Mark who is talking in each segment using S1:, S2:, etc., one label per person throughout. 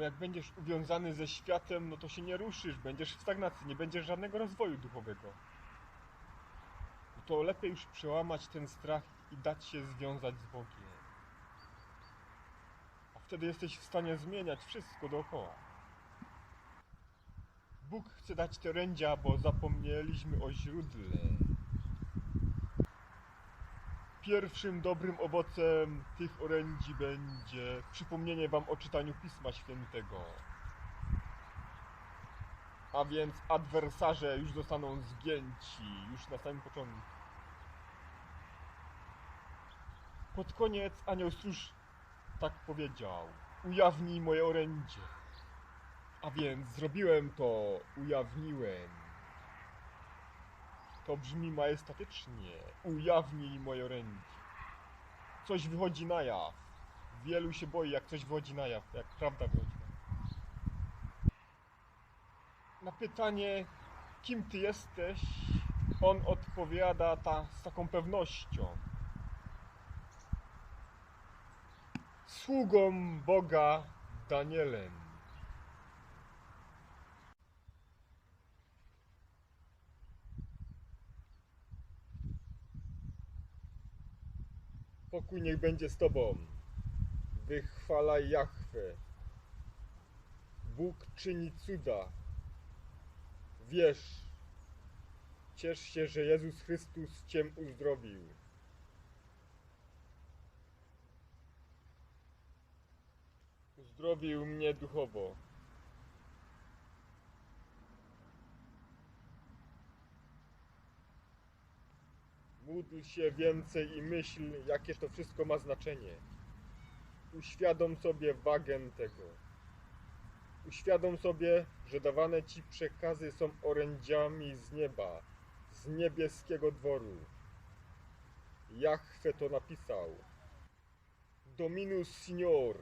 S1: Bo jak będziesz uwiązany ze światem, no to się nie ruszysz, będziesz w stagnacji, nie będziesz żadnego rozwoju duchowego. To lepiej już przełamać ten strach i dać się związać z Bogiem. A wtedy jesteś w stanie zmieniać wszystko dookoła. Bóg chce dać te rędzia, bo zapomnieliśmy o źródle. Pierwszym dobrym owocem tych orędzi będzie przypomnienie wam o czytaniu Pisma Świętego. A więc adwersarze już zostaną zgięci, już na samym początku. Pod koniec anioł stróż tak powiedział. Ujawnij moje orędzie. A więc zrobiłem to, ujawniłem. To brzmi majestatycznie. Ujawnij moje orędzie. Coś wychodzi na jaw. Wielu się boi, jak coś wychodzi na jaw, jak prawda wychodzi na jaw. Na pytanie, kim ty jesteś, on odpowiada ta, z taką pewnością. Sługą Boga Danielem. Pokój niech będzie z Tobą. Wychwalaj Jahwe. Bóg czyni cuda. Wierz. Ciesz się, że Jezus Chrystus Cię uzdrowił. Uzdrowił mnie duchowo. Módl się więcej i myśl, jakie to wszystko ma znaczenie. Uświadom sobie wagę tego. Uświadom sobie, że dawane ci przekazy są orędziami z nieba, z niebieskiego dworu. Jachwe to napisał. Dominus Signor.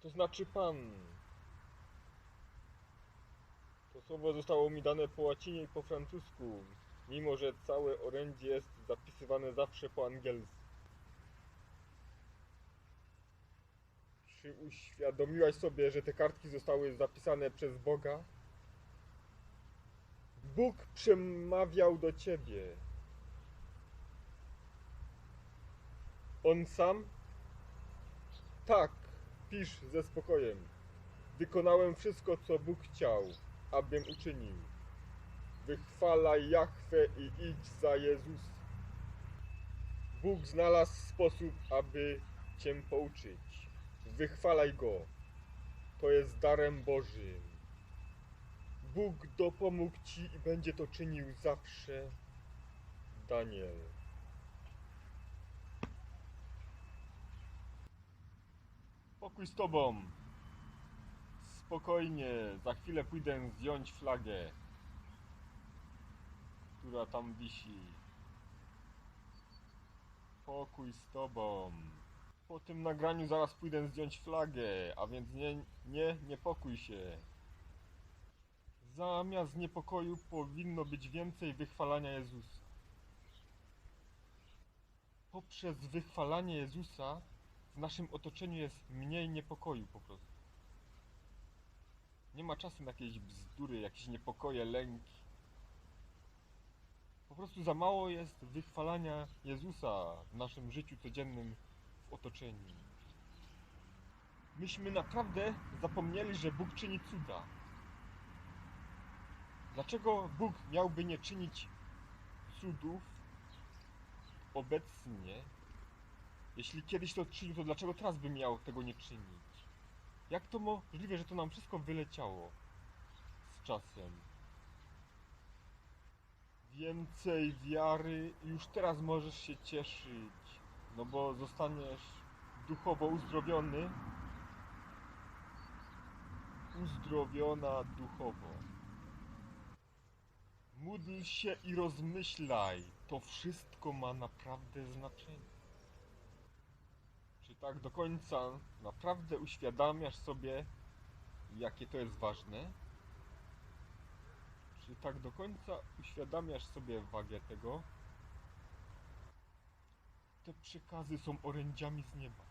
S1: To znaczy Pan. Słowo zostało mi dane po łacinie i po francusku, mimo że całe orędzie jest zapisywane zawsze po angielsku. Czy uświadomiłaś sobie, że te kartki zostały zapisane przez Boga? Bóg przemawiał do ciebie. On sam? Tak, pisz ze spokojem. Wykonałem wszystko, co Bóg chciał, abym uczynił. Wychwalaj Jahwe i idź za Jezus. Bóg znalazł sposób, aby Cię pouczyć. Wychwalaj Go. To jest darem Bożym. Bóg dopomógł Ci i będzie to czynił zawsze. Daniel. Pokój z Tobą. Spokojnie, za chwilę pójdę zdjąć flagę, która tam wisi. Pokój z Tobą. Po tym nagraniu zaraz pójdę zdjąć flagę, a więc nie, nie, niepokój się. Zamiast niepokoju powinno być więcej wychwalania Jezusa. Poprzez wychwalanie Jezusa w naszym otoczeniu jest mniej niepokoju po prostu. Nie ma czasu na jakieś bzdury, jakieś niepokoje, lęki. Po prostu za mało jest wychwalania Jezusa w naszym życiu codziennym w otoczeniu. Myśmy naprawdę zapomnieli, że Bóg czyni cuda. Dlaczego Bóg miałby nie czynić cudów obecnie? Jeśli kiedyś to czynił, to dlaczego teraz by miał tego nie czynić? Jak to możliwe, że to nam wszystko wyleciało z czasem? Więcej wiary już teraz możesz się cieszyć, no bo zostaniesz duchowo uzdrowiony, uzdrowiona duchowo. Módl się i rozmyślaj, to wszystko ma naprawdę znaczenie. Czy tak do końca naprawdę uświadamiasz sobie, jakie to jest ważne? Czy tak do końca uświadamiasz sobie wagę tego? Te przekazy są orędziami z nieba.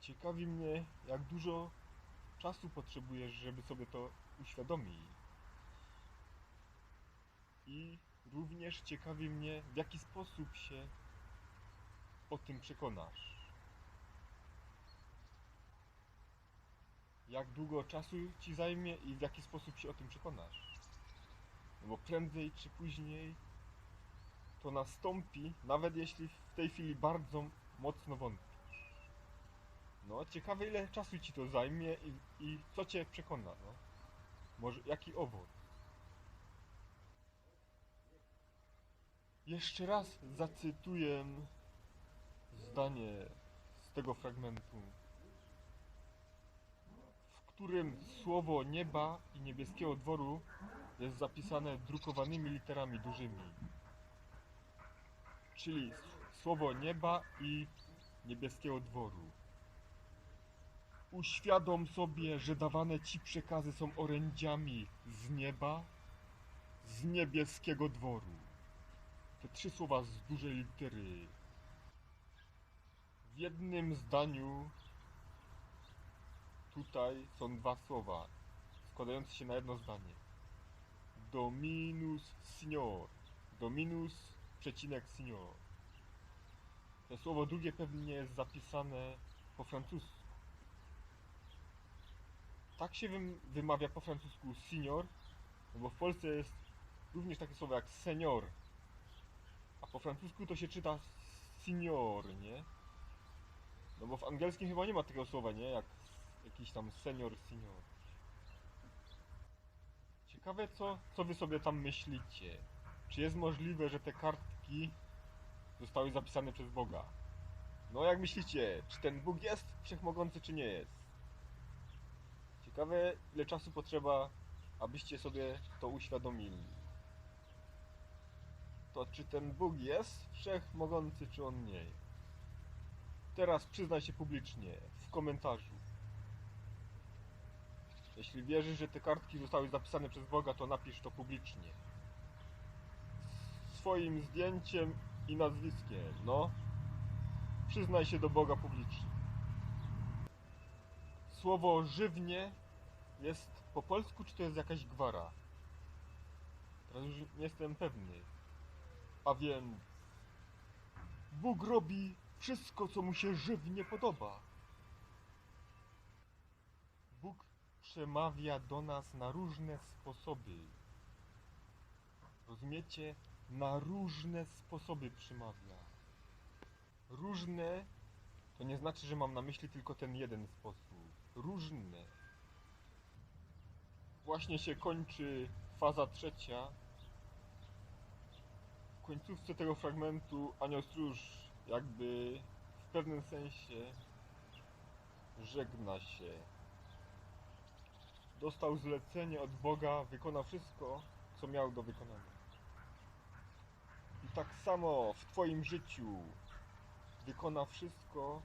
S1: Ciekawi mnie, jak dużo czasu potrzebujesz, żeby sobie to uświadomić. I również ciekawi mnie, w jaki sposób się o tym przekonasz. Jak długo czasu ci zajmie i w jaki sposób się o tym przekonasz. No bo prędzej czy później to nastąpi, nawet jeśli w tej chwili bardzo mocno wątpisz. No, ciekawe ile czasu ci to zajmie i, i co cię przekona, no. Może jaki owoc. Jeszcze raz zacytuję zdanie z tego fragmentu, którym słowo nieba i niebieskiego dworu jest zapisane drukowanymi literami dużymi. Czyli słowo nieba i niebieskiego dworu. Uświadom sobie, że dawane ci przekazy są orędziami z nieba, z niebieskiego dworu. Te trzy słowa z dużej litery. W jednym zdaniu tutaj są dwa słowa, składające się na jedno zdanie. Dominus Signor. Dominus przecinek Signor. To słowo drugie pewnie jest zapisane po francusku. Tak się wym- wymawia po francusku Signor, no bo w Polsce jest również takie słowo jak senior. A po francusku to się czyta Signor, nie? No bo w angielskim chyba nie ma tego słowa, nie? Jak jakiś tam senior, senior. Ciekawe co, co wy sobie tam myślicie. Czy jest możliwe, że te kartki zostały zapisane przez Boga? No jak myślicie, czy ten Bóg jest wszechmogący, czy nie jest? Ciekawe ile czasu potrzeba, abyście sobie to uświadomili. To czy ten Bóg jest wszechmogący, czy on nie jest? Teraz przyznaj się publicznie, w komentarzu. Jeśli wierzysz, że te kartki zostały zapisane przez Boga, to napisz to publicznie. Swoim zdjęciem i nazwiskiem, no. Przyznaj się do Boga publicznie. Słowo żywnie jest po polsku, czy to jest jakaś gwara? Teraz już nie jestem pewny. A więc Bóg robi wszystko, co mu się żywnie podoba. Bóg przemawia do nas na różne sposoby. Rozumiecie? Na różne sposoby przemawia. Różne to nie znaczy, że mam na myśli tylko ten jeden sposób. Różne. Właśnie się kończy faza trzecia. W końcówce tego fragmentu anioł stróż jakby w pewnym sensie żegna się. Dostał zlecenie od Boga, wykonał wszystko, co miał do wykonania. I tak samo w Twoim życiu wykona wszystko,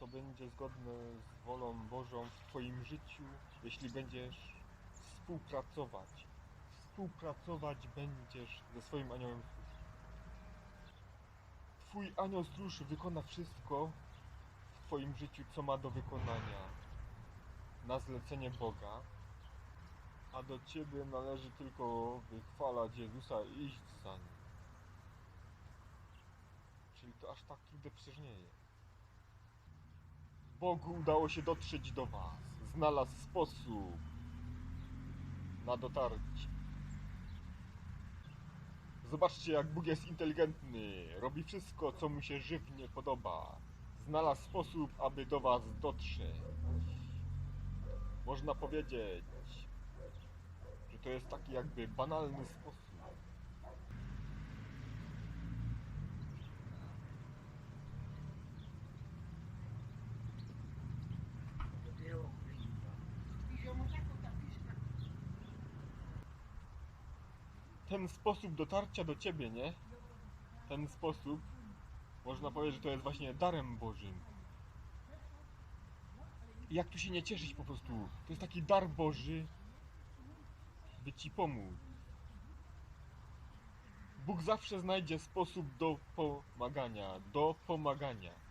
S1: co będzie zgodne z wolą Bożą w Twoim życiu, jeśli będziesz współpracować. Współpracować będziesz ze swoim aniołem stróż. Twój anioł stróż wykona wszystko w Twoim życiu, co ma do wykonania na zlecenie Boga, a do Ciebie należy tylko wychwalać Jezusa i iść za Nim. Czyli to aż tak trudne przecież nie jest. Bogu udało się dotrzeć do Was. Znalazł sposób na dotarcie. Zobaczcie, jak Bóg jest inteligentny. Robi wszystko, co mu się żywnie podoba. Znalazł sposób, aby do Was dotrzeć. Można powiedzieć, że to jest taki jakby banalny sposób. Ten sposób dotarcia do Ciebie, nie? Ten sposób, można powiedzieć, że to jest właśnie darem Bożym. Jak tu się nie cieszyć po prostu? To jest taki dar Boży, by Ci pomóc. Bóg zawsze znajdzie sposób do pomagania, do pomagania.